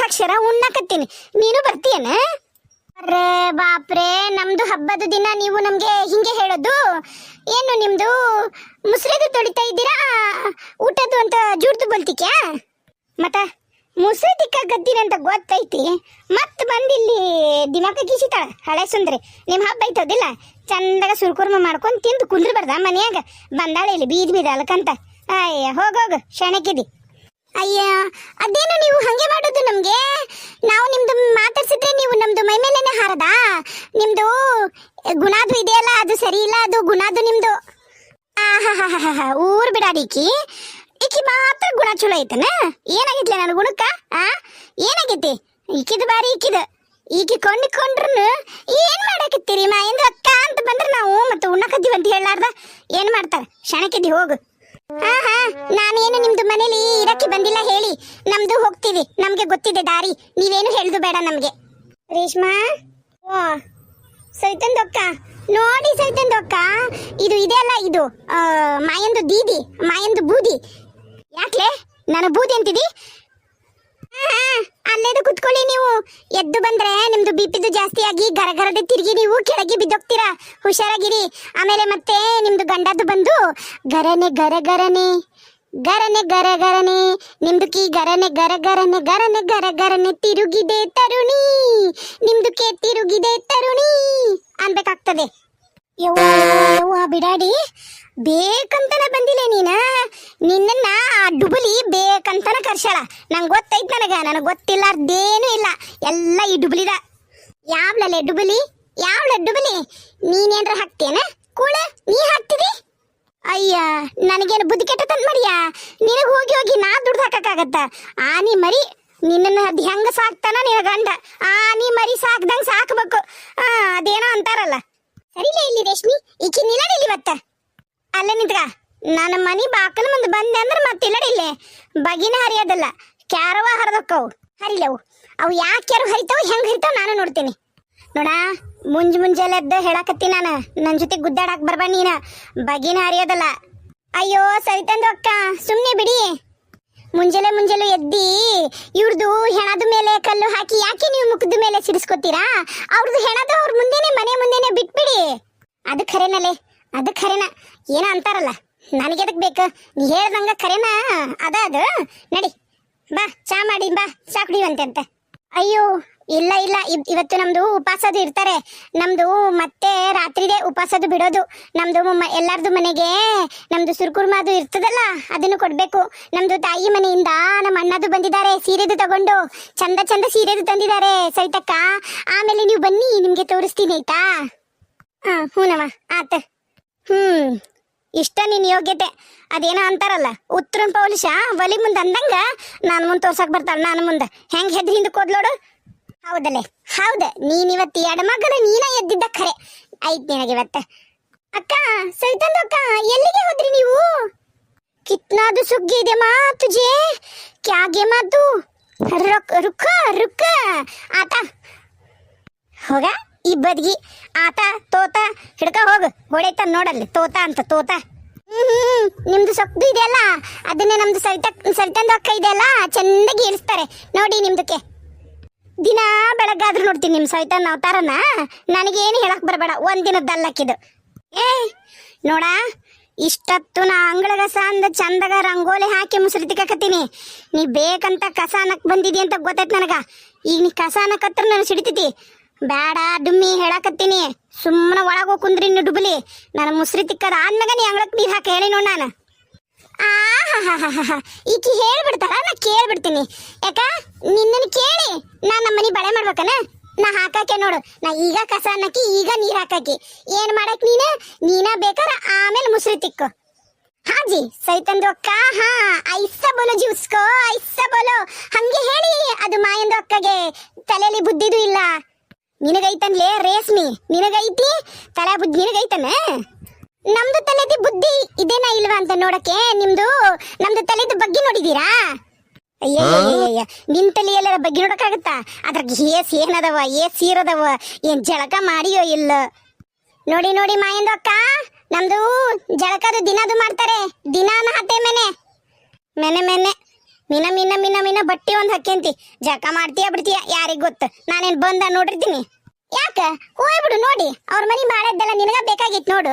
ಊಟಕ್ಕೆ ಉಣ್ಣಕತ್ತೀನಿ. ನೀನು ಬರ್ತೀಯನ? ಅರೆ ಬಾಪ್ರೆ, ನಮ್ದು ಹಬ್ಬದ ದಿನ ನೀವು ನಮ್ಗೆ ಹಿಂಗೆ ಹೇಳೋದು. ಏನು ನಿಮ್ದು ಮುಸ್ರೆದು ತೊಳಿತಾ ಇದ್ದೀರಾ? ಊಟದ್ದು ಅಂತ ಜೂಡ್ದು ಬಲ್ತಿಕ್ಯಾ? ಮತ್ತ ಮುಸ್ರೆ ತಿಕ್ಕಾಕತ್ತೀನಿ ಅಂತ ಗೊತ್ತೈತಿ. ಮತ್ ಬಂದಿಲ್ಲಿ ದಿಮಾಕ ಗೀಸಿತಾಳ ಹಳೆ ಸುಂದ್ರಿ. ನಿಮ್ ಹಬ್ಬ ಐತದಿಲ್ಲ ಚಂದಾಗ ಸುರ್ಕುರ್ಮ ಮಾಡ್ಕೊಂಡು ತಿಂದು ಕುಂದ್ರಬಾರ್ದ ಮನ್ಯಾಗ? ಬಂದಾಳೆ ಇಲ್ಲಿ ಬೀದ್ ಬೀದ ಅಲ್ಕಂತ. ಅಯ್ಯ ಹೋಗೋಗು ಶಣಕಿದಿ ಅಯ್ಯ, ಅದೇನು ನೀವು ಹಂಗೆ ಮಾಡೋದು ನಮಗೆ? ನಾವು ನಿಮ್ದು ಮಾತಾಡ್ಸಿದ್ರೆ ನೀವು ನಮ್ದು ಮೈ ಮೇಲೇನೆ ಹಾರದಾ? ನಿಮ್ದು ಗುಣಾದು ಇದೆಯಲ್ಲ, ಅದು ಸರಿ ಇಲ್ಲ, ಅದು ಗುಣಾದು ನಿಮ್ದು. ಊರ್ ಬಿಡಾಡಿಕಿ ಈಕಿ. ಮಾತ್ರ ಗುಣ ಚಲೋ ಐತನ? ಏನಾಗಿತ್ಲೆ ನನ್ನ ಗುಣಕ್ಕ, ಆ? ಏನಾಗೈತಿ ಈಕಿದ ಬಾರಿ ಈಕಿದ. ಈಕಿ ಕೊಂಡಿಕೊಂಡ್ರು ಏನ್ ಮಾಡಾಕತ್ತೀರಿ ಮಾಯಿಂದ ಅಕ್ಕ ಅಂತ ಬಂದ್ರೆ ನಾವು ಮತ್ತೆ ಉಣ್ಣಕತ್ತೀವಿ ಅಂತ ಹೇಳಾರ್ದ ಏನ್ ಮಾಡ್ತಾರ? ಶಣಕಿದ್ದಿ ಹೋಗು. ನಾನೇನು ನಿಮ್ದು ಮನೇಲಿ ಇರಕ್ಕೆ ಬಂದಿಲ್ಲ ಹೇಳಿ. ನಮ್ದು ಹೋಗ್ತೀವಿ. ನಮ್ಗೆ ಗೊತ್ತಿದೆ ದಾರಿ. ನೀವೇನು ಹೇಳ್ದು ಬೇಡ ನಮ್ಗೆ. ರೇಷ್ಮಾ? ಓ, ಸೈತಂದೊಕ್ಕ. ನೋಡಿ ಸೈತಂದೊಕ್ಕ. ಇದು ಇದೆಯಲ್ಲ ಇದು ಮಾಯಂದು ದೀದಿ, ಮಾಯಂದು ಬೂದಿ. ಯಾಕ್ಲೆ? ನಾನು ಬೂದಿ ಅಂತಿದಿ ಅಲ್ಲೇದು ಕುತ್ಕೊಳ್ಳಿ ನೀವು. ಎದ್ದು ಬಂದ್ರೆ ನಿಮ್ದು ಬಿಪಿದು ಜಾಸ್ತಿ ಆಗಿ ಗರಗರದೆ ತಿರುಗಿ ನೀವು ಕೆಳಗೆ ಬಿದ್ದೋಗ್ತೀರಾ. ಹುಷಾರಾಗಿರಿ. ಆಮೇಲೆ ಮತ್ತೆ ನಿಮ್ದು ಗಂಡದ್ದು ಬಂದು, ಗರನೆ ಗರಗರನೆ ಗರನೆ ಗರಗರನೆ ನಿಮ್ದುಕಿ ಗರನೆ ಗರಗರನೆ ಗರನೆ ಗರಗರನೆ ತಿರುಗಿದೆ ತರುಣಿ ನಿಮ್ದುಕ್ಕೆ ತಿರುಗಿದೆ ತರುಣಿ ಅನ್ಬೇಕಾಗ್ತದೆ ಯವ್ವ, ಬಿಡಾಡಿ. ಬೇಕಂತನ ಬಂದಿಲ್ಲ ನೀನ. ನಿನ್ನನ್ನ ಆ ಡುಬುಲಿ ಬೇಕಂತನ ಕರ್ಸ್ಯಾಳ. ನಂಗೆ ಗೊತ್ತೈತ್ ನನಗ. ನನಗೆ ಗೊತ್ತಿಲ್ಲಾರ್ದೇನು ಇಲ್ಲ. ಎಲ್ಲ ಈ ಡುಬುಲಿದ. ಯಾವ್ಲಲೆ ಡುಬುಲಿ? ಯಾವ್ಲ ಡುಬುಲಿ? ನೀನೇನ್ರ ಹಾಕ್ತೇನ? ಕೂಳ, ನೀ ಹಾಕ್ತಿದಿ? ಅಯ್ಯ, ನನಗೇನು ಬುದ್ಧಿ ಕೆಟ್ಟ ತಂದ್ ಮರಿಯ? ನಿನಗೆ ಹೋಗಿ ಹೋಗಿ ನಾ ದುಡ್ದು ಹಾಕಕ್ಕಾಗತ್ತ? ಆನಿ ಮರಿ, ನಿನ್ನನ್ನ ಅದ್ ಹೆಂಗ ಸಾಕ್ತಾನ ನಿನ ಗಂಡ. ಆನಿ ಮರಿ ಸಾಕ್ದಂಗ್ ಸಾಕ್ಬೇಕು. ಆ, ಅದೇನೋ ಅಂತಾರಲ್ಲ. ಸರಿಲೇ ಇಲ್ಲಿ ರೇಷ್ಮಿ? ಈಕಿ ನಿಲ್ಲಡಿ ಇಲ್ಲಿ ಇವತ್ತ? ಅಲ್ಲೇ ನಿಂತ್ಕ. ನನ್ನ ಮನಿ ಬಾಕಲ ಮುಂದೆ ಬಂದೆ ಅಂದ್ರೆ ಮತ್ತೆ ಇಲ್ಲೇ. ಬಗಿನ ಹರಿಯೋದಲ್ಲ, ಕ್ಯಾರವ ಹರಿದಕ್ಕವು. ಹರಿಲವು. ಅವು ಯಾಕೆ ಯಾರು ಹರಿತಾವ, ಹೆಂಗ್ ಹರಿತಾವ ನಾನು ನೋಡ್ತೀನಿ. ನೋಡ, ಮುಂಜ್ ಮುಂಜಾನೆ ಎದ್ದ ಹೇಳಾಕತ್ತಿ ನಾನು. ನನ್ನ ಜೊತೆ ಗುದ್ದಾಡಕ್ ಬರ್ಬಾ ನೀನ. ಬಗಿನ ಹರಿಯೋದಲ್ಲ. ಅಯ್ಯೋ ಸರಿತಂದು ಅಕ್ಕ ಸುಮ್ಮನೆ ಬಿಡಿ. ಮುಂಜಾನೆ ಮುಂಜಾನೆ ಎದ್ದಿ ಇವ್ರದ್ದು ಹೆಣದ ಮೇಲೆ ಕಲ್ಲು ಹಾಕಿ ಯಾಕೆ ನೀವು ಮುಖದ ಮೇಲೆ ಸಿಡಿಸ್ಕೊತೀರಾ? ಅವ್ರದ್ದು ಹೆಣದ ಅವ್ರ ಮುಂದೆನೆ, ಮನೆ ಮುಂದೆನೆ ಬಿಟ್ಬಿಡಿ. ಅದು ಖರೇನಲೆ ಅದು ಖರೇನ? ಏನೋ ಅಂತಾರಲ್ಲ. ನನಗೆ ಅದಕ್ಕೆ ಬೇಕು? ನೀ ಹೇಳ್ದಂಗ ಖರೇನ? ಅದ ಅದು ನಡಿ. ಬಾ, ಚಾ ಮಾಡಿ, ಬಾ. ಚಾ ಕುಡಿಯುವಂತೆ ಅಂತ. ಅಯ್ಯೋ, ಇಲ್ಲ ಇಲ್ಲ. ಇವ್- ಇವತ್ತು ನಮ್ದು ಉಪವಾಸದು ಇರ್ತಾರೆ. ನಮ್ದು ಮತ್ತೆ ರಾತ್ರಿದೇ ಉಪವಾಸದು ಬಿಡೋದು. ನಮ್ದು ಎಲ್ಲಾರ್ದು ಮನೆಗೆ ನಮ್ದು ಸುರ್ಕುರ್ಮಾದು ಇರ್ತದಲ್ಲ, ಅದನ್ನು ಕೊಡ್ಬೇಕು. ನಮ್ದು ತಾಯಿ ಮನೆಯಿಂದ ನಮ್ಮ ಅಣ್ಣದು ಬಂದಿದ್ದಾರೆ, ಸೀರೆದು ತಗೊಂಡು. ಚಂದ ಚಂದ ಸೀರೆದು ತಂದಿದ್ದಾರೆ ಸೈತಕ್ಕ ಆಮೇಲೆ ನೀವು ಬನ್ನಿ, ನಿಮಗೆ ತೋರಿಸ್ತೀನಿ, ಆಯ್ತಾ? ಹಾಂ ಹ್ಞೂನಮ್ಮ ಆತ. ಹ್ಮ್. ಇಷ್ಟ ನಿನ್ ಯೋಗ್ಯತೆ. ಅದೇನೋ ಅಂತಾರಲ್ಲ, ಉತ್ತರನ್ ಪೌಲಿಷ, ಒಲಿ ಮುಂದೆ ಅಂದಂಗ ನಾನು ಮುಂದೆ ತೋರ್ಸಕ್ ಬರ್ತಾಳ, ನಾನು ಮುಂದೆ. ಹೆಂಗ್ ಹೆದ್ರಿ ಹಿಂದೆ ಕೂದ್ಲೋಡು ಹೌದಲ್ಲೇ ಹೌದ, ನೀನ್ ಇವತ್ತು ಎಡಮಗನ ನೀನ ಎದ್ದಿದ್ದ ಖರೆ. ಐತ್ ನಿನಗೆ ಅಕ್ಕ ಸೈತಂದ ಅಕ್ಕ, ಎಲ್ಲಿಗೆ ಹೋದ್ರಿ ನೀವು? ಕಿತ್ನಾದು ಸುಗ್ಗಿ ಇದೆ ಮಾ ತುಜೆ ಕ್ಯಾಗೆ ಮಾತು. ರೊಕ್ ರುಕ್ಕ ರುಕ್ಕ ಆತ, ಹೋಗ. ಈ ಬದ್ಗಿ ಆತ, ತೋತ, ಹಿಡ್ಕ ಹೋಗ. ಗೋಡೈತ ನೋಡಲ್ಲಿ, ತೋತ ಅಂತ, ತೋತ. ಹ್ಮ್, ನಿಮ್ದು ಸೊಪ್ಪು ಇದೆಯಲ್ಲ? ಅದನ್ನೇ ನಮ್ದು ಸರಿತ ಸರಿತಂದ ಅಕ್ಕ ಇದೆಯಲ್ಲ? ಚೆನ್ನಾಗಿ ಇಳಿಸ್ತಾರೆ ನೋಡಿ ನಿಮ್ದಕ್ಕೆ. ದಿನ ಬೆಳಗ್ಗಾದ್ರೂ ನೋಡ್ತೀನಿ ನಿಮ್ ಸೈತನ್ ಅವತಾರನ ನನಗೇನು ಹೇಳಕ್ ಬರಬೇಡ. ಅಲ್ಲಕ್ಕಿದು ಏ, ನೋಡ, ಇಷ್ಟತ್ತು ನಾ ಅಂಗಳ ಕಸ ಅಂದ ಚಂದಗ ರಂಗೋಲಿ ಹಾಕಿ ಮುಸುರಿ ತಿಕ್ಕಕತ್ತೀನಿ. ನೀ ಬೇಕಂತ ಕಸ ಅನ್ನಕ್ ಅಂತ ಗೊತ್ತೈತ್ ನನಗ. ಈಗ ನೀ ಕಸ ಅನ್ನಕತ್ರ ನಾನು ಸಿಡಿತೈತಿ ಬೇಡ ದುಮ್ಮಿ ಹೇಳಕತ್ತೀನಿ. ಸುಮ್ಮನೆ ಒಳಗೆ ಕುಂದ್ರಿ ನೀನು ಡುಬ್ಲಿ. ನಾನು ಮುಸ್ರಿ ತಿಕ್ಕದ ಆದ್ಮ್ಯಾಗ ನೀ ಅಂಗಳಕ್ಕೆ ನೀರು ಹಾಕಿ ಹೇಳಿ ನೋಡ್ ನಾನು. ಆ ಈಕಿ ಹೇಳ್ಬಿಡ್ತಾಳ, ನಾ ಕೇಳ್ಬಿಡ್ತೀನಿ. ಯಾಕ? ನಿನ್ನನ್ನು ಕೇಳಿ ನಾ ನಮ್ಮ ಮನೆ ಬಳೆ ಮಾಡ್ಬೇಕನ? ನಾ ಹಾಕಾಕೆ ನೋಡು. ನಾ ಈಗ ಕಸ ಅನ್ನಕಿ, ಈಗ ನೀರು ಹಾಕಾಕಿ. ಏನು ಮಾಡಕ್ ನೀನ? ನೀನ ಬೇಕಾರ ಆಮೇಲೆ ಮುಸ್ರಿ ತಿಕ್ಕು. ಹಾಜಿ ಸೈತಂದು ಅಕ್ಕ ಹಾ. ಐಸ ಬೋಲೋ ಜೀವಿಸ್ಕೋ ಐಸ ಬೋಲೋ? ಹಂಗೆ ಹೇಳಿ. ಅದು ಮಾಯಂದು ಅಕ್ಕಗೆ ತಲೆಯಲ್ಲಿ ಬುದ್ಧಿದು ಇಲ್ಲ. ನಿನಗೈತನ್ಲೇ ರೇಸ್ಮಿ ನಿನಗೈತಿ? ತಲೆ ಬುದ್ಧಿ ನಿನಗೈತನ? ನಮ್ದು ತಲೆದಿ ಬುದ್ಧಿ ಇದೇನಾ ಇಲ್ವಾ ಅಂತ ನೋಡಕ್ಕೆ ನಿಮ್ದು ನಮ್ದು ತಲೆದು ಬಗ್ಗೆ ನೋಡಿದೀರಾ? ಅಯ್ಯಯ್ಯ ನಿನ್ ತಲೆ ಎಲ್ಲರ ಬಗ್ಗೆ ನೋಡಕ್ಕಾಗತ್ತಾ? ಅದ್ರಾಗ ಏಸ್ ಏನದವ ಏಸ್ ಸೀರದವ ಏನ್ ಜಳಕ ಮಾಡಿಯೋ ಇಲ್ಲ? ನೋಡಿ ನೋಡಿ ಮಾಯಂದು ಅಕ್ಕ ನಮ್ದು ಜಳಕದು ದಿನದು ಮಾಡ್ತಾರೆ ದಿನಾನ ಹತ್ತೆ ಮೆನೆ. ಮೆನೆ ಮೆನೆ. ಮಿನ ಮಿನ ಮಿನ ಮಿನ, ಬಟ್ಟಿ ಒಂದ್ ಹಾಕ್ಯಂತಿ. ಜಕ ಮಾಡ್ತೀಯ, ಬಿಡ್ತೀಯ, ಯಾರಿಗ್ ಗೊತ್ತ? ನಾನೇನ್ ಬಂದ ನೋಡಿರ್ತೀನಿ. ಯಾಕ? ಹೋಗ್ಬಿಡು ನೋಡಿ. ಅವ್ರ ಮನಿ ಬಾಳದ್ದೆಲ್ಲ ನಿನಗ ಬೇಕಾಗಿತ್ ನೋಡು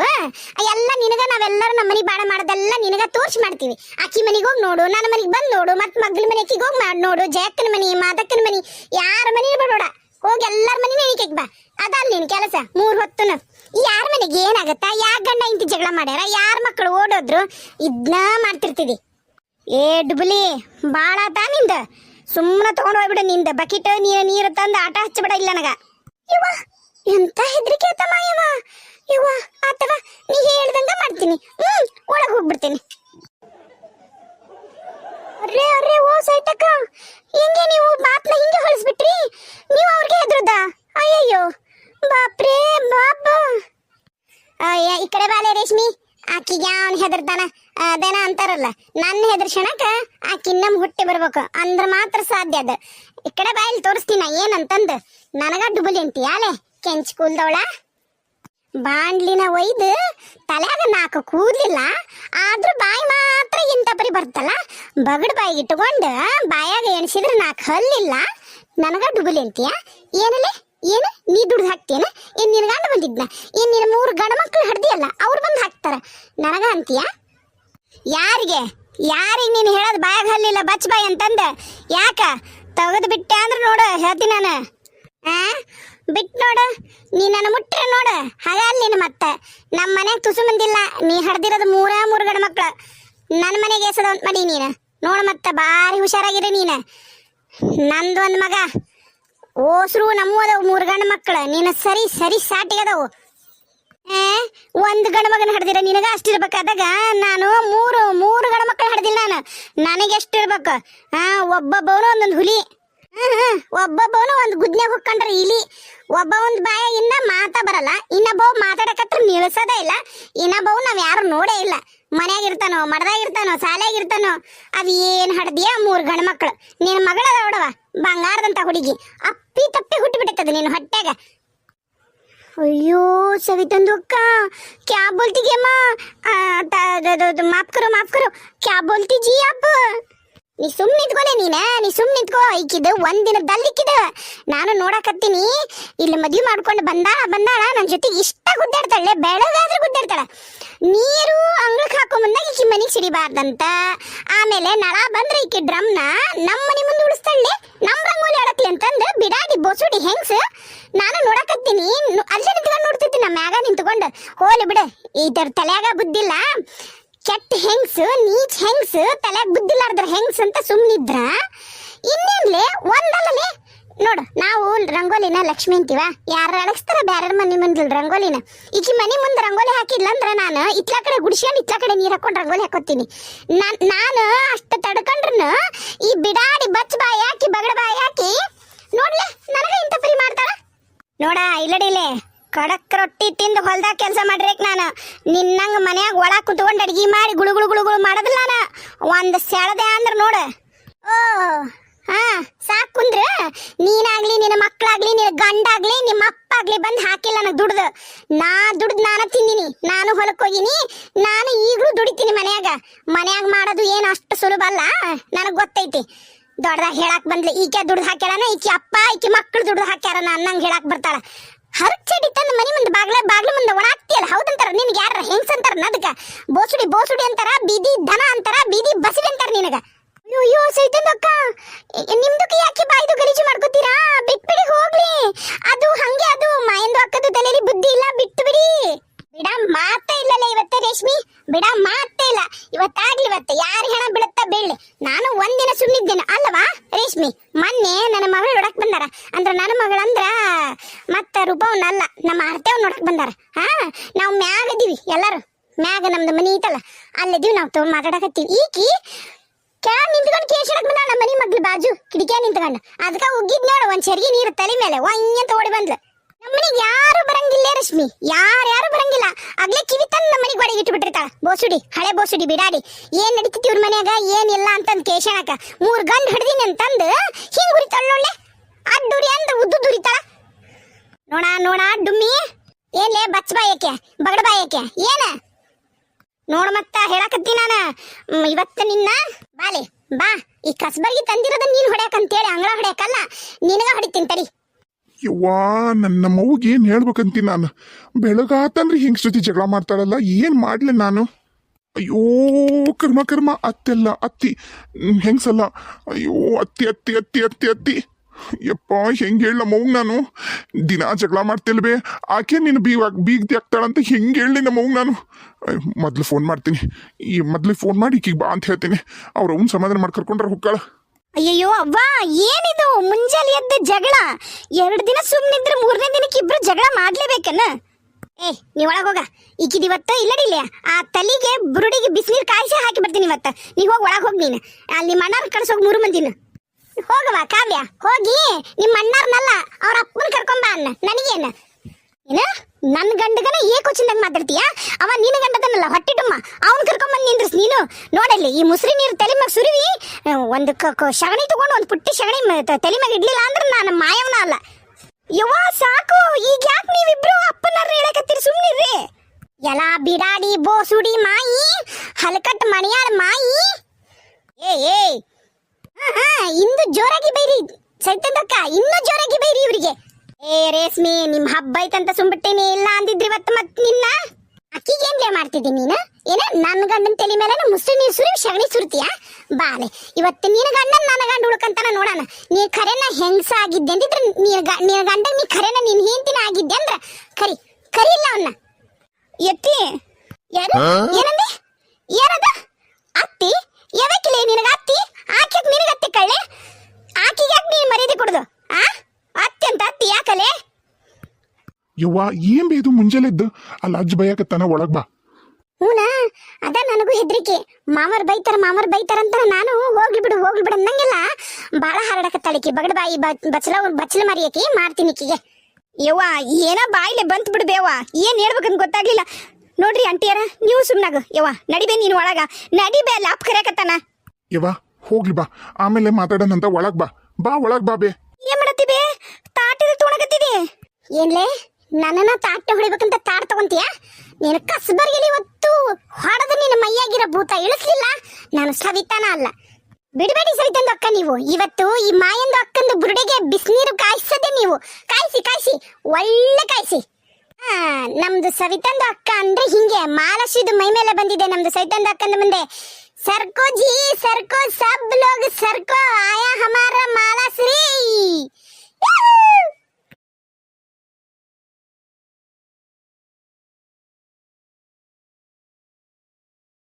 ಎಲ್ಲ ನಿನಗ, ನಾವೆಲ್ಲರೂ ನಮ್ಮ ಮನಿ ಬಾಳ ಮಾಡದೆಲ್ಲ ನಿನಗ ತೋರ್ಸಿ ಮಾಡ್ತೀವಿ. ಅಕ್ಕಿ ಮನಿಗೆ ಹೋಗಿ ನೋಡು, ನನ್ನ ಮನಿಗೆ ಬಂದ್ ನೋಡು ಮತ್ ಮಗ್ಳ ಮನೆ ಅಕ್ಕಿಗೆ ಹೋಗಿ ಮಾಡಿ ನೋಡು, ಜಯಕ್ಕನ ಮನಿ, ಮಾದಕ್ಕನ ಮನಿ, ಯಾರ ಮನಿ ಬಿಡೋಡ ಹೋಗಿ ಎಲ್ಲಾರ ಮನಿ ಎಣಿಕೆಗ್ ಬಾ. ಅದಲ್ಲ ನಿನ್ ಕೆಲಸ, ಮೂರ್ ಹೊತ್ತುನ. ಯಾರ ಮನೆಗೆ ಏನಾಗತ್ತ? ಯಾಕ ಗಂಡ ಇಂತಿ ಜಗಳ ಮಾಡ್ಯಾರ? ಯಾರ ಮಕ್ಕಳು ಓಡೋದ್ರು? ಇದ್ನ ಮಾಡ್ತಿರ್ತಿದಿ. ಏ, ಡುಬಲಿ, ಬಾಳ ಆತ ನಿಂದ. ಸುಮ್ಮನೆ ತಗೊಂಡು ಹೋಗ್ಬಿಡು ನಿಂದ. ಬಕೆಟ್, ನೀರ, ನೀರು ತಂದು ಆಟ ಹಚ್ಚಬಿಡ ಇಲ್ಲ ನನಗ. ಎಂತ ಹೆದರಿಕೆ ಆತಮ್ಮ ಇವ ಇವ ನೀ ಹೇಳ್ದಂಗ ಮಾಡ್ತೀನಿ. ಹ್ಮ್, ಒಳಗೆ ಹೋಗ್ಬಿಡ್ತೀನಿ. ಅರ್ರೆ ಅರ್ರೆ ಓ ಸೈತಕ್ಕ, ಹೆಂಗೆ ನೀವು ಮಾತ್ನ ಹಿಂಗೆ ಹೊಳಿಸ್ಬಿಟ್ರಿ? ನೀವು ಅವ್ರಿಗೆ ಹೆದ್ರದ? ಅಯ್ಯಯ್ಯೋ, ಬಾಪ್ರೇ, ಬಾಪ್. ಈ ಕಡೆ ಬಾಲೆ ರೇಷ್ಮಿ. ಆಕಿಗೆ ಅವನ್ ಹೆದರ್ತಾನ? ಅದೇನ ಅಂತಾರಲ್ಲ ನನ್ನ ಹೆದರ್ಸಣಕ ಆಕಿ ನಮ್ಮ ಹುಟ್ಟಿ ಬರ್ಬೇಕು. ಅಂದ್ರ ಮಾತ್ರ ಸಾಧ್ಯ ಅದ. ಈ ಕಡೆ ಬಾಯಲ್ಲಿ ತೋರಿಸ್ತೀನ ಏನಂತಂದ. ನನಗ ಡುಬಲಿ ಅಂತೀಯಾಲೆ ಕೆಂಚ್ ಕೂಲ್ದವಳ? ಬಾಂಡ್ಲಿನ ಒಯ್ದು ತಲೆಯಾಗ ನಾಲ್ಕು ಕೂದ್ಲಿಲ್ಲ, ಆದ್ರೂ ಬಾಯಿ ಮಾತ್ರ ಇಂಥ ಪರಿ ಬರ್ತಲ್ಲ. ಬಗಡ್ ಬಾಯಿಗೆ ಇಟ್ಕೊಂಡು ಬಾಯಾಗ ಎಣಿಸಿದ್ರೆ ನಾಲ್ಕು ಹಲ್ಲಿಲ್ಲ. ನನಗ ಡುಬಲಿ ಅಂತೀಯ? ಏನಲೆ ಏನು? ನೀ ದುಡ್ದು ಹಾಕ್ತೀಯನ? ಏನ್ ನಿನ್ನ ಗಂಡ ಬಂದಿದ್ನ? ಏನ್ ನಿನ್ನ ಮೂರು ಗಂಡ ಮಕ್ಳು ಹಡ್ದಿಯಲ್ಲ ಅವ್ರು ಬಂದು ಹಾಕ್ತಾರ. ನನಗ ಅಂತೀಯ? ಯಾರಿಗೆ? ಯಾರಿಗೆ ನೀನು ಹೇಳೋದು ಬಾಯಾಗ ಹಲ್ಲಿಲ್ಲ, ಬಚ್ ಬಾಯಿ ಅಂತಂದ? ಯಾಕ? ತೆಗೆದು ಬಿಟ್ಟೆ ಅಂದ್ರೆ ನೋಡು ಹೇಳ್ತೀನಿ ನಾನು. ಆ? ಬಿಟ್ ನೋಡು. ನೀ ನನ್ನ ಮುಟ್ರೆ ನೋಡು. ಹಾಗಲ್ಲ ನೀನು ಮತ್ತೆ. ನಮ್ಮ ಮನೆಗೆ ತುಸು ಬಂದಿಲ್ಲ ನೀ ಹಡ್ದಿರೋದು ಮೂರ ಮೂರು ಗಂಡ ಮಕ್ಕಳು ನನ್ನ ಮನೆಗೆ ಎಸದ ಅಂತ ಮಾಡಿ ನೀನು. ನೋಡು ಮತ್ತೆ, ಭಾರಿ ಹುಷಾರಾಗಿರಿ ನೀನು. ನಂದು ಒಂದು ಮಗ. ಓಸ್ರು ನಮ್ಮ ಅದಾವು ಮೂರು ಗಂಡ ಮಕ್ಕಳು. ನೀನು ಸರಿ ಸರಿ ಸಾಟಿ ಅದಾವು. ಒಂದು ಗಂಡ ಮಗನ ಹಡ್ದಿರ, ನಿನಗ ಅಷ್ಟಿರ್ಬೇಕಾದಾಗ ನಾನು ಮೂರು ಮೂರು ಗಂಡ ಮಕ್ಕಳು ಹಡ್ದಿಲ್ಲ ನಾನು. ನನಗೆ ಎಷ್ಟಿರ್ಬೇಕು ಹಾಂ ಒಬ್ಬೊಬ್ಬವನು ಒಂದೊಂದು ಹುಲಿ. ಒಬ್ಬೊಬ್ಬವನು ಒಂದು ಗುದ್ನ್ಯಾಗ ಹೊಕ್ಕಂಡ್ರೆ ಇಲಿ. ಒಬ್ಬ ಒಂದು ಬಾಯಾಗಿಂದ ಮಾತಾ ಬರಲ್ಲ. ಇನ್ನೊಬ್ಬ ಮಾತಾಡಕತ್ರ ನಿಲ್ಸೋದೇ ಇಲ್ಲ. ಇನ್ನೊಬ್ಬವ್ ನಾವ್ ಯಾರು ನೋಡೇ ಇಲ್ಲ. ಮನ್ಯಾಗ ಇರ್ತಾನೋ, ಮಡದಾಗ ಇರ್ತಾನೋ ಶಾಲ್ಯಾಗ ಇರ್ತಾನೋ, ಅದು ಏನ್ ಹಡ್ದಿಯ ಮೂರ್ ಗಂಡ ಮಕ್ಳು ನಿನ್ ಮಗಳದ ನೋಡವ ಬಂಗಾರದಂತ ಹುಡುಗಿ. ಅಪ್ಪಿ ತಪ್ಪಿ ಹುಟ್ಟಿಬಿಟ್ಟದ ನೀನು ಹೊಟ್ಯಾಗ ಅಯ್ಯೋ सवितन अक्का क्या बोलती जी अम्मा आ, ता- द- द- द- माफ करो माफ करो क्या बोलती जी आप ನೀ ಸುಮ್ ನಿಂತ್ಕೊಲೆ ನೀನ, ನೀ ಸುಮ್ ನಿಂತ್ಕೋ. ಈಕಿದ ಒಂದ್ ದಿನದಲ್ಲಿಕ್ಕಿದ ನಾನು ನೋಡಕತ್ತೀನಿ. ಇಲ್ಲಿ ಮದ್ವಿ ಮಾಡ್ಕೊಂಡು ಬಂದಾಳ ಬಂದಾಳ. ನನ್ನ ಜೊತೆಗೆ ಇಷ್ಟ ಗುದ್ದಾಡ್ತಾಳೆ, ಬೆಳಗಾದ್ರೆ ಗುದ್ದಾಡ್ತಾಳ. ನೀರು ಅಂಗ್ಳಕ್ ಹಾಕೋ ಬಂದಾಗ ಈಕಿ ಮನಿಗೆ ಸಿಡಿಬಾರ್ದಂತ. ಆಮೇಲೆ ನಳ ಬಂದ್ರೆ ಈಕಿ ಡ್ರಮ್ನ ನಮ್ಮ ಮನೆ ಮುಂದೆ ಉಳಿಸ್ತಾಳೆ ನಮ್ಮ ರಂಗೋಲಿ ಆಡಕ್ಲಿ ಅಂತಂದು ಬಿಡಾಡಿ, ಬೊಸುಡಿ, ಹೆಂಗ್ಸ್. ನಾನು ನೋಡಕತ್ತೀನಿ. ಅಲ್ಲೇ ನಿಂತ್ಕೊಂಡು ನೋಡ್ತಿದ್ದೀನಿ ನಮ್ಮ ಮ್ಯಾಗ ನಿಂತ್ಕೊಂಡು. ಹೋಲಿ ಬಿಡ. ಇದರ ತಲೆಯಾಗ ಬುದ್ಧಿಲ್ಲ. ಕೆಟ್ಟ ಹೆಂಗ್ಸ್, ನೀಚ್ ಹೆಂಗ್ಸ್ ತಲೆ ಬುದ್ಧಿಲಾರ್ದ್ರ ಹೆಂಗ್ಸ್ ಅಂತ ಸುಮ್ನಿದ್ರ? ಇನ್ನೇನ್ಲೆ, ಒಂದಲ್ಲಲೆ, ನೋಡು, ನಾವು ರಂಗೋಲಿನ ಲಕ್ಷ್ಮಿ ಅಂತೀವ ಯಾರ ಅಡಗಿಸ್ತಾರ ಬ್ಯಾರ ಮನೆ ಮುಂದೆ ರಂಗೋಲಿನ. ಈಕಿ ಮನೆ ಮುಂದೆ ರಂಗೋಲಿ ಹಾಕಿದ್ಲಂದ್ರ ನಾನು ಇತ್ಲ ಕಡೆ ಗುಡಿಸ್ಕೊಂಡು ಇತ್ಲ ಕಡೆ ನೀರು ಹಾಕೊಂಡು ರಂಗೋಲಿ ಹಾಕೋತೀನಿ. ನಾನ್ ಅಷ್ಟು ತಡ್ಕೊಂಡ್ರನು ಈ ಬಿಡಾಡಿ ಬಚ್ಚ ಬಾಯಿ ಹಾಕಿ, ಬಗಡ ಬಾಯಿ ಹಾಕಿ, ನೋಡ್ಲೆ, ನನಗೆ ಇಂಥ ಫ್ರೀ ಮಾಡ್ತಾಳ? ನೋಡ, ಇಲ್ಲಡಿಲೆ. ಕಡಕ್ ರೊಟ್ಟಿ ತಿಂದು ಹೊಲ್ದಾಗ ಕೆಲಸ ಮಾಡ್ರೇಕ್ ನಾನು. ನಿನ್ನಂಗ ಮನ್ಯಾಗ ಒಳ ಕುತ್ಕೊಂಡು ಅಡ್ಗಿ ಮಾಡಿ ಗುಳು ಗುಳು ಗುಳು ಗುಳು ಮಾಡೋದಿಲ್ಲ ನಾನು. ಒಂದ್ ಸೆಳದೆ ಅಂದ್ರೆ ನೋಡು. ಓ ಹಾ ಸಾಕು ಕುಂದ್ರ. ನೀನಾಗ್ಲಿ ನಿನ್ನ ಮಕ್ಕಳಾಗ್ಲಿ ನಿನ್ನ ಗಂಡಾಗ್ಲಿ ನಿಮ್ಮ ಅಪ್ಪ ಆಗ್ಲಿ ಬಂದು ಹಾಕಿಲ್ಲ ನನಗೆ ದುಡ್ದು. ನಾ ದುಡ್ದು ನಾನು ತಿಂದಿನಿ. ನಾನು ಹೊಲಕ್ಕೆ ಹೋಗಿನಿ. ನಾನು ಈಗಲೂ ದುಡಿತೀನಿ ಮನ್ಯಾಗ. ಮನ್ಯಾಗ ಮಾಡೋದು ಏನು ಅಷ್ಟು ಸುಲಭ ಅಲ್ಲ. ನನಗೆ ಗೊತ್ತೈತಿ. ದೊಡ್ಡದಾಗ ಹೇಳಕ್ ಬಂದ್ಲಿ ಈಕೆ ದುಡ್ದು ಹಾಕ್ಯಾರನ ಈಕೆ ಅಪ್ಪ ಈಕೆ ಮಕ್ಕಳು ದುಡ್ದು ಹಾಕ್ಯಾರ ಅನ್ನಂಗೆ ಹೇಳಕ್ ಬರ್ತಾಳ. ಹರಕ್ ಚಡಿ ತಂದು ಮನಿ ಮುಂದೆ ಬಾಗ್ಲ ಬಾಗ್ಲ ಮುಂದೆ ಒಣಾಕ್ತಿಯಲ್ಲ, ಹೌದಂತಾರ? ನಿನ್ಗೆ ಯಾರ ಹೆಂಗ್ಸ್ ಅಂತಾರ ನದಕ ಬೋಸುಡಿ ಬೋಸುಡಿ ಅಂತಾರ, ಬೀದಿ ದನ ಅಂತಾರ, ಬೀದಿ ಬಸಿಡಿ ಅಂತಾರ ನಿನಗ? ಅಯ್ಯೋ ಅಯ್ಯೋ ಸೈತನ್ ಅಕ್ಕ ನಿಮ್ದಕ್ಕೆ ಯಾಕೆ ಬಾಯ್ದು ಗಲೀಜು ಮಾಡ್ಕೋತೀರಾ? ಬಿಟ್ಬಿಡಿ, ಹೋಗ್ಲಿ. ಅದು ಹಂಗೆ, ಅದು ಮಾಯಂದು ಅಕ್ಕದು ತಲೆಯಲ್ಲಿ ಬುದ್ಧಿ ಇಲ್ಲ ಬಿಟ್ಟು ಬಿಡಿ ಬಿಡ ಮಾತೇ ಇಲ್ಲಲ್ಲ ಇವತ್ತೆ ರೇಷ್ಮಿ. ಬಿಡ ಮಾತೇ ಇಲ್ಲ. ಇವತ್ತಾಗ್ಲಿ ಇವತ್ತೆ ಯಾರು ಹೆಣ ಬೀಳುತ್ತಾ ಬೀಳ್ಲಿ. ನಾನು ಒಂದಿನ ಸುಮ್ಮನಿದ್ದೇನೆ ಅಲ್ಲವಾ ರೇಷ್ಮಿ? ಮೊನ್ನೆ ನನ್ನ ಮಗಳು ನೋಡಕ್ ಬಂದಾರ. ಅಂದ್ರ ನನ್ನ ಮಗಳಂದ್ರ ಮತ್ತ ರೂಪವನ್ನಲ್ಲ ನಮ್ಮ ಅರ್ತೆವ್ ನೋಡಕ್ ಬಂದಾರ. ಹಾ, ನಾವು ಮ್ಯಾಗ ಇದೀವಿ ಎಲ್ಲರೂ. ಮ್ಯಾಗ ನಮ್ದು ಮನಿ ಐತಲ್ಲ ಅಲ್ಲಿದ್ದೀವಿ ನಾವು ತಗೊಂಡ್ ಮಾತಾಡಕತ್ತೀವಿ. ಈಕಿ ಕೆಳಗ್ ನಿಂತ್ಕೊಂಡು ಕೇಶಡಕ್ ಬಂದ ನಮ್ಮ ಮನಿ ಮಗ್ಳು ಬಾಜು ಕಿಡಿಕೆ ನಿಂತ್ಕೊಂಡು. ಅದಕ್ಕೆ ಉಗ್ಗಿದ್ ನೋಡು, ಒಂದ್ ಚರ್ಗಿ ನೀರು ತಲೆ ಮೇಲೆ ಅಂತ ಓಡಿ ಬಂದ್ಲು. ನಮ್ಮನಿಗೆ ಯಾರು ಬರಂಗಿಲ್ಲ ರಶ್ಮಿ, ಯಾರು ಯಾರು ಬರಂಗಿಲ್ಲ. ಆಗ್ಲೇ ಕಿವಿ ತಂದು ನಮ್ಮ ಮನೆಗೆ ಗೋಡೆಗೆ ಇಟ್ಬಿಟ್ಟಿರ್ತಾಳ. ಬೋಸುಡಿ, ಹಳೆ ಬೋಸುಡಿ ಬಿಡಾಡಿ, ಏನ್ ನಡೀತೈತಿ ಇವ್ರ ಮನ್ಯಾಗ ಏನಿಲ್ಲ ಅಂತಂದ್ ಕೇಶಣಕ ಮೂರು ಗಂಡ್ ಹಿಡ್ದಿನಿ ಅಂತಂದು ಹಿಂಗ್ ಉರಿತಾಳೊಳ್ಳೆ ಅಡ್ಡುರಿ ಅಂದ ಉದ್ದು ದುರಿತಾಳ ನೋಡ ನೋಡ, ಡುಮ್ಮಿ. ಏನ್ಲೇ ಬಚ್ಚ ಬಾಯಕ್ಕೆ ಬಗಡ ಬಾಯಕ್ಕೆ ಏನ? ನೋಡ ಮತ್ತ, ಹೇಳಕತ್ತಿ ನಾನ. ಇವತ್ತ ನಿನ್ನ ಬಾಲಿ. ಬಾ, ಈ ಕಸ್ಬರ್ಗಿ ತಂದಿರೋದ ನೀನ್ ಹೊಡ್ಯಾಕಂತೇಳಿ ಅಂಗಳ ಹೊಡ್ಯಾಕಲ್ಲ, ನಿನಗ ಹೊಡಿತೀನಿ ತಡಿ. ಯವ್ವಾ, ನನ್ನ ಮಗುಗೆ ಏನ್ ಹೇಳ್ಬೇಕಂತೀನಿ ನಾನು? ಬೆಳಗಾತಂದ್ರೆ ಹಿಂಗ್ ಜೊತೆ ಜಗಳ ಮಾಡ್ತಾಳಲ್ಲ, ಏನ್ ಮಾಡ್ಲಿ ನಾನು? ಅಯ್ಯೋ, ಕರ್ಮ ಕರ್ಮ, ಅತ್ತೆಲ್ಲ, ಅತ್ತಿ. ಹೆಂಗ್ಸಲ್ಲ? ಅಯ್ಯೋ, ಅತ್ತಿ ಅತ್ತಿ ಅತ್ತಿ ಅತ್ತಿ ಅತ್ತಿ. ಯಪ್ಪ, ಹೆಂಗೆ ಹೇಳಿ ನಮ್ಮವ್ ನಾನು? ದಿನ ಜಗಳ ಮಾಡ್ತಿಲ್ವೇ? ಆಕೆ ನೀನು ಬೀವಾಗ ಬೀಗ್ದಿ ಆಗ್ತಾಳಂತ ಹೆಂಗೆ ಹೇಳಿ ನಮ್ಮ ಮಗು ನಾನು? ಮೊದಲು ಫೋನ್ ಮಾಡ್ತೀನಿ. ಈ ಮೊದ್ಲು ಫೋನ್ ಮಾಡಿ ಈಕಿಗೆ ಬಾ ಅಂತ ಹೇಳ್ತೀನಿ. ಅವ್ರ ಅವ್ನು ಸಮಾಧಾನ ಮಾಡಿ ಕರ್ಕೊಂಡ್ರೆ ಅಯ್ಯಯ್ಯೋ, ಅವ್ವ, ಏನಿದು? ಮುಂಜಾನೆ ಎದ್ದ ಜಗಳ. ಎರಡು ದಿನ ಸುಮ್ಮನಿದ್ರೆ ಮೂರನೇ ದಿನಕ್ಕೆ ಇಬ್ರು ಜಗಳ ಮಾಡ್ಲೇಬೇಕನ್ನ ಏ ನೀ ಒಳಗೆ ಹೋಗ. ಈಕಿದಿವತ್ತ ಇಲ್ಲಡಿಲ್ಲ ಆ ತಲೆಗೆ, ಬುರುಡಿಗೆ ಬಿಸಿನೀರು ಕಾಯಿಸಿ ಹಾಕಿ ಬರ್ತೀನಿ ಇವತ್ತ. ನೀ ಹೋಗಿ ಒಳಗೆ ಹೋಗಿ ನೀನು. ಅಲ್ಲಿ ಕಳ್ಸೋಗಿ ಕಳ್ಸೋಗ್ ಮೂರು ಮಂದಿನ. ಹೋಗವ ಕಾವ್ಯ. ಹೋಗಿ, ನಿಮ್ಮ ಅಣ್ಣಾರ್ನಲ್ಲ ಅವ್ರ ಅಪ್ಪನ ಕರ್ಕೊಂಬ ಅನ್ನ. ನನಗೇನ? ಏನ? ನನ್ನ ಗಂಡಗನ ಏಕೋಚಿಂದಾಗ ಮಾತಾಡ್ತೀಯ? ಅವ ನಿನ್ನ ಗಂಡದನಲ್ಲ, ಹೊಟ್ಟಿಟುಮ್ಮ. ಅವನ್ ಕರ್ಕೊಂಬಂದ್ ನಿಂದ್ರಿಸ್ ನೀನು. ನೋಡಲ್ಲಿ, ಈ ಮುಸ್ರಿ ನೀರು ತಲೆ ಮ್ಯಾಗ ಸುರಿವಿ, ಒಂದು ಶಗಣಿ ತಗೊಂಡು ಒಂದು ಪುಟ್ಟಿ ಶಗಣಿ ತಲೆ ಮ್ಯಾಗ ಇಡ್ಲಿಲ್ಲ ಅಂದ್ರೆ ನಾನು ಮಾಯವನ ಅಲ್ಲ. ಯವ್ವ, ಸಾಕು. ಈಗ ಯಾಕೆ ನೀವಿಬ್ರು ಅಪ್ಪನಾರ ಹೇಳಕತ್ತೀರಿ? ಸುಮ್ನಿರ್ರಿ. ಎಲ್ಲ ಬಿಡಾಡಿ, ಬೋಸುಡಿ ಮಾಯಿ, ಹಲಕಟ್ ಮಣಿಯಾಳ ಮಾಯಿ. ಏ ಏ ಇಂದು ಜೋರಾಗಿ ಬೈರಿ. ಸೈತಂದಕ್ಕ ಇನ್ನೂ ಜೋರಾಗಿ ಬೈರಿ ಇವರಿಗೆ. ಏ ರೇಷ್ಮಿ ನಿಮ್ ಹಬ್ಬ ಐತಂತ ಸುಂಬಿಟ್ಟೇನೆ ಇಲ್ಲ ಅಂದಿದ್ರಿ ಇವತ್ತು ಮತ್ ನಿನ್ನ? ಅಕ್ಕಿಗೆ ಏನ್ಲೇ ಮಾಡ್ತಿದ್ದಿ ನೀನ? ಏನ ನನ್ನ ಗಂಡನ ತಲೆ ಮೇಲೆ ಮುಸ್ರಿ ನೀರು ಸುರಿ ಶಗಣಿ ಸುರ್ತೀಯ ಬಾಲೆ ಇವತ್ತು ನಿನ್ನ ಗಂಡನ ನನ್ನ ಗಂಡ ಹುಡುಕಂತಾನ ನೋಡೋಣ. ನೀ ಖರೇನ ಹೆಂಗಸ ಆಗಿದ್ದೆ ಅಂದಿದ್ರೆ ನೀ ಗ- ನಿನ್ನ ಗಂಡ ನೀ ಖರೇನ ನಿನ್ ಹೆಂಡತಿನ ಆಗಿದ್ದೆ ಅಂದ್ರ? ಕರಿ ಕರಿ ಇಲ್ಲ ಅವನ್ನ ಎತ್ತಿ. ಯಾರು? ಏನಂದಿ? ಏನದ ಅತ್ತಿ? ಯಾವಕ್ಕಿಲೆ ನಿನಗ ಅತ್ತಿ ಆಕೆ ನಿನಗ ಅತ್ತಿ ಕಳ್ಳೆ ಆಕಿಗೆ ಯಾಕೆ ನೀನು ಮರ್ಯಾದೆ ಕೊಡುದು ಆ ಅತ್ತಿ ಅಂತ ಅತ್ತಿ ಯಾಕಲೆ ಯವ್ವ ಏನ್ ಬೇದು ಮುಂಜಾನೆದ್ದು ಅಲ್ಲಿ ಅಜ್ಜ ಬೈಯಾಕತ್ತಾನ ಒಳಗ್ ಬಾ. ಹೂನ? ಅದ ನನಗೂ ಹೆದ್ರಿಕೆ. ಮಾಮರ್ ಬೈತಾರ ಮಾಮರ್ ಬೈತಾರ ಅಂತ ನಾನು ಹೋಗ್ಲಿ ಬಿಡು ಹೋಗ್ಲಿ ಬಿಡು ಅನ್ನಂಗಿಲ್ಲ ಬಾಳ ಹಾರಾಡಕತ್ತಾಳಿಕಿ ಬಗಡ ಬಾಯಿ ಬ- ಬಚ್ಚಲ ಬಚ್ಚಲ ಮರಿಯಕಿ ಮಾಡ್ತೀನಿ ಈಕಿಗೆ. ಯವ್ವ ಏನೋ ಬಾಯಿಲೆ ಬಂತ್ ಬಿಡು ಬೇವ ಏನ್ ಹೇಳ್ಬೇಕಂತ ಗೊತ್ತಾಗ್ಲಿಲ್ಲ. ನೋಡ್ರಿ ಅಂಟಿಯರ ನೀವು ಸುಮ್ನಾಗ. ಯವ್ವ ನಡಿಬೇ ನೀನು ಒಳಗ. ನಡಿಬೇ ಲಾಪ್ ಕರೆಯಕತ್ತಾನ. ಯವ್ವ ಹೋಗ್ಲಿ ಬಾ. ಆಮೇಲೆ ಮಾತಾಡೋಣಂತ ಒಳಗ್ ಬಾ. ಬಾ ಒಳಗ್ ಬಾ ಬೇ. ಏನ್ ಮಾಡತ್ತಿ ತಾಟಿದ ತೊಣಗತ್ತಿದಿ ಏನ್ಲೇ? ನನ್ನನ್ನ ತಾಟ ಹೊಡಿಬೇಕಂತ ತಾಟ್ ತಗೊಂತೀಯ? ನೀನು ಕಸ್ಬರ್ಗಿಲಿ ಇವತ್ತು ಹೊಡೆದು ನಿನ್ನ ಮೈಯಾಗಿರೋ ಭೂತ ಇಳಿಸ್ಲಿಲ್ಲ? ನಾನು ಸವಿತಾನ ಅಲ್ಲ. ಬಿಡಬೇಡಿ ಸವಿತಂದು ಅಕ್ಕ ನೀವು. ಇವತ್ತು ಈ ಮಾಯಂದು ಅಕ್ಕಂದು ಬುರುಡೆಗೆ ಬಿಸಿನೀರು ಕಾಯಿಸದೆ ನೀವು. ಕಾಯಿಸಿ ಕಾಯಿಸಿ. ಒಳ್ಳೆ ಕಾಯಿಸಿ. ಹಾ ನಮ್ದು ಸವಿತಂದು ಅಕ್ಕ ಅಂದ್ರೆ ಹಿಂಗೆ ಮಾಲಶಿದು ಮೈ ಮೇಲೆ ಬಂದಿದೆ ನಮ್ದು ಸವಿತಂದು ಅಕ್ಕಂದ ಮುಂದೆ. ಸರ್ಕೋ ಜಿ, ಸರ್ಕೋ ಸಬ್ ಲೋಗ್, ಸರ್ಕೋ ಆಯಾ ಹಮಾರ ಮಾಲಾಶ್ರೀ